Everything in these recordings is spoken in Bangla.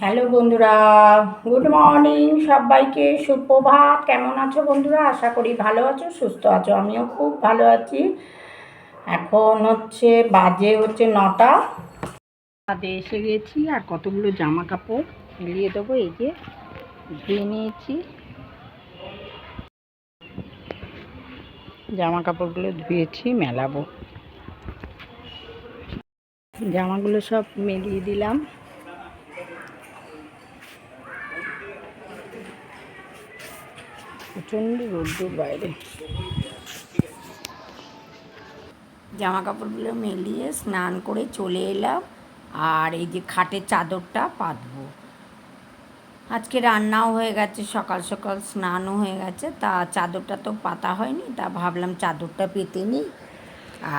হ্যালো বন্ধুরা, গুড মর্নিং সবাইকে, সুপ্রভাত। কেমন আছো বন্ধুরা? আশা করি ভালো আছো, সুস্থ আছো, আমিও খুব ভালো আছি। এখন হচ্ছে বাজে হচ্ছে নটা। বাদে এসে গেছি, আর কতগুলো জামা কাপড় মিলিয়ে দেবো, এই যে ধুয়ে নিয়েছি। জামা কাপড়গুলো ধুয়েছি, মেলাবো। জামাগুলো সব মেলিয়ে দিলাম। প্রচণ্ড রোদ্দুর বাইরে। জামা কাপড়গুলো মেলিয়ে স্নান করে চলে এলাম, আর এই যে খাটের চাদরটা পাতবো। আজকে রান্নাও হয়ে গেছে, সকাল সকাল স্নানও হয়ে গেছে। তা চাদরটা তো পাতা হয়নি, তা ভাবলাম চাদরটা পেতে নিই।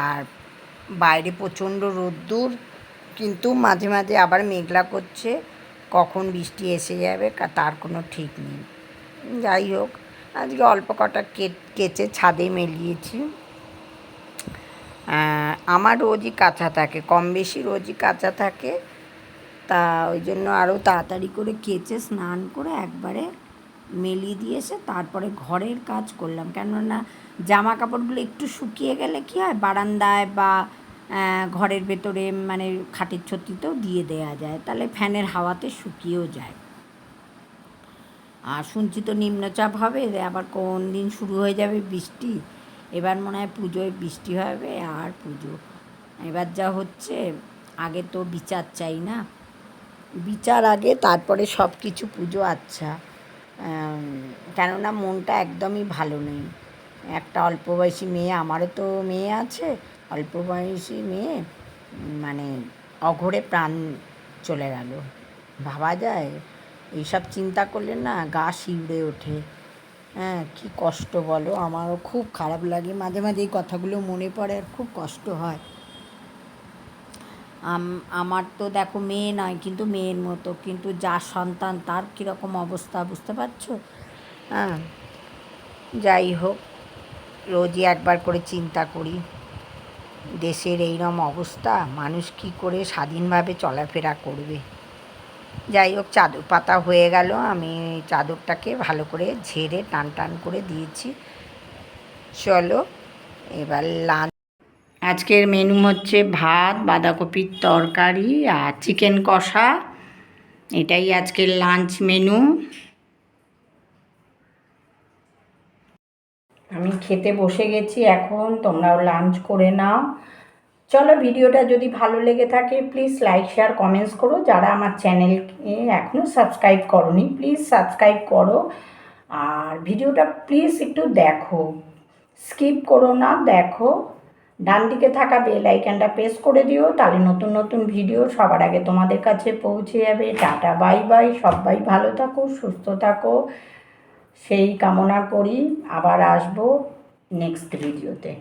আর বাইরে প্রচণ্ড রোদ্দুর, কিন্তু মাঝে মাঝে আবার মেঘলা করছে। কখন বৃষ্টি এসে যাবে তার কোনো ঠিক নেই। যাই হোক আজকে অল্প কটা কেচে ছাদে মেলিয়েছি। আমার রোজই কাঁচা থাকে, কম বেশি রোজই কাঁচা থাকে। তা ওই জন্য আরও তাড়াতাড়ি করে কেচে স্নান করে একবারে মেলিয়ে দিয়ে এসে তারপরে ঘরের কাজ করলাম। কেননা জামা কাপড়গুলো একটু শুকিয়ে গেলে কী হয়, বারান্দায় বা ঘরের ভেতরে মানে খাটের ছত্রিতেও দিয়ে দেওয়া যায়। তাহলে ফ্যানের হাওয়াতে শুকিয়েও যায়। আর শুনছি তো নিম্নচাপ হবে আবার কোন দিন শুরু হয়ে যাবে বৃষ্টি? এবার মনে হয় পুজোয় বৃষ্টি হবে আর পুজো। এবার যা হচ্ছে, আগে তো বিচার চাই না। বিচার আগে, তারপরে সব কিছু পুজো আচ্ছা। কেননা মনটা একদমই ভালো নেই। একটা অল্প বয়সী মেয়ে, আমারও তো মেয়ে আছে, অল্প বয়সী মেয়ে মানে অঘরে প্রাণ চলে গেল। ভাবা যায়? এইসব চিন্তা করলে না গা শিউড়ে ওঠে। হ্যাঁ কী কষ্ট বলো? আমারও খুব খারাপ লাগে। মাঝে মাঝে এই কথাগুলো মনে পড়ে আর খুব কষ্ট হয়। আম- আমার তো দেখো মেয়ে নয়, কিন্তু মেয়ের মতো। কিন্তু যার সন্তান, তার কীরকম অবস্থা বুঝতে পারছ? হ্যাঁ যাই হোক, রোজই একবার করে চিন্তা করি। দেশের এইরকম অবস্থা, মানুষ কি করে স্বাধীনভাবে চলাফেরা করবে? যাই হোক, চাদর পাতা হয়ে গেল। আমি চাদরটাকে ভালো করে ঝেড়ে, টান টান করে দিয়েছি। চলো, এবার লাঞ্চ আজকের মেনু হচ্ছে ভাত, বাঁধাকপির তরকারি আর চিকেন কষা। এটাই আজকের লাঞ্চ মেনু। আমি খেতে বসে গেছি, এখন তোমরাও লাঞ্চ করে নাও। চলো ভিডিওটা যদি ভালো লেগে থাকে প্লিজ লাইক শেয়ার কমেন্টস করো। যারা আমার চ্যানেলকে এখনও সাবস্ক্রাইব করনি প্লিজ সাবস্ক্রাইব করো। আর ভিডিওটা প্লিজ একটু দেখো। স্কিপ করো না, দেখো। ডান দিকে থাকা বেল আইকনটা প্রেস করে দিও, তাহলে নতুন নতুন ভিডিও সবার আগে তোমাদের কাছে পৌঁছে যাবে। টাটা বাই বাই সবাই ভালো থাকো, সুস্থ থাকো। সেই কামনা করি। আবার আসব নেক্সট ভিডিওতে